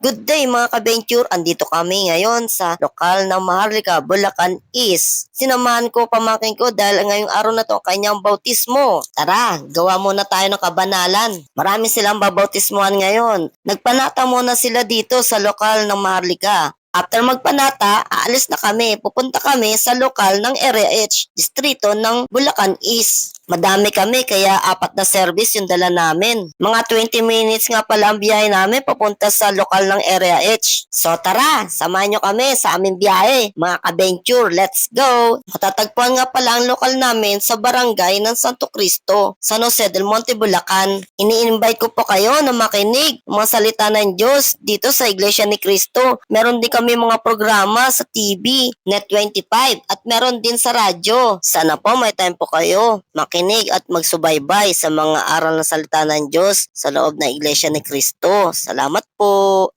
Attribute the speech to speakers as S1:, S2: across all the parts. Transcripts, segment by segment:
S1: Good day mga ka-venture, andito kami ngayon sa lokal ng Maharlika, Bulacan East. Sinamahan ko pamangkin ko dahil ngayong araw na to ang kanyang bautismo. Tara, gawa muna tayo ng kabanalan. Marami silang babautismuhan ngayon. Nagpanata muna sila dito sa lokal ng Maharlika. After magpanata, aalis na kami. Pupunta kami sa lokal ng Area H, distrito ng Bulacan East. Madami kami kaya apat na service yung dala namin. Mga 20 minutes nga pala ang biyahe namin papunta sa lokal ng Area H. So tara, samahan nyo kami sa aming biyahe. Mga ka-venture, let's go! Matatagpuan nga pala ang lokal namin sa barangay ng Santo Cristo, San Jose del Monte, Bulacan. Ini-invite ko po kayo na makinig mga salita ng Diyos dito sa Iglesia ni Cristo. Meron din kami mga programa sa TV, Net25 at meron din sa radyo. Sana po may time po kayo makinig at magsubaybay sa mga aral ng salita ng Diyos sa loob ng Iglesia ni Cristo. Salamat po!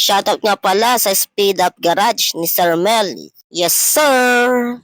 S1: Shoutout nga pala sa Speed Up Garage ni Sir Mel. Yes, sir!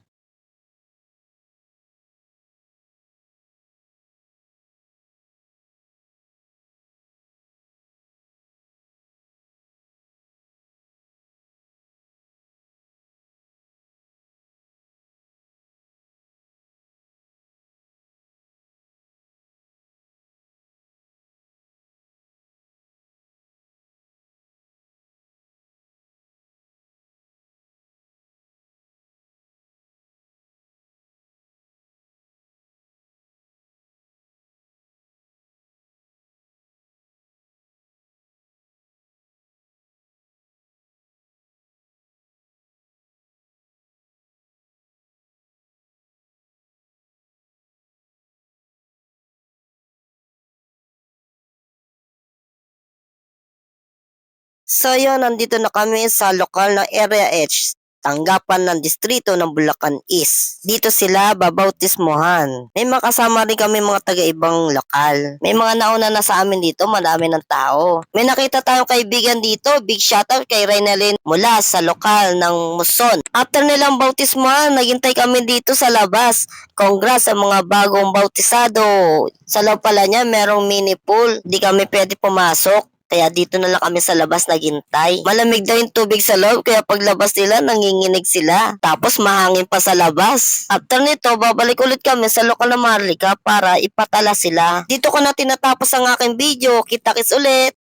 S1: So yun, nandito na kami sa lokal na Area H, tanggapan ng distrito ng Bulacan East. Dito sila babautismohan. May makasama rin kami mga taga-ibang lokal. May mga nauna na sa amin dito, madami ng tao. May nakita tayong kaibigan dito, big shoutout kay Reynalyn mula sa lokal ng Muson. After nilang bautismohan, naghintay kami dito sa labas. Congrats sa mga bagong bautisado. Sa loob pala niya, merong mini pool. Di kami pwede pumasok. Kaya dito na lang kami sa labas naghintay. Malamig daw yung tubig sa loob kaya paglabas nila nanginginig sila. Tapos mahangin pa sa labas. After nito, babalik ulit kami sa lokal na Marlica para ipatala sila. Dito ko na tinatapos ang aking video. Kita-kits ulit!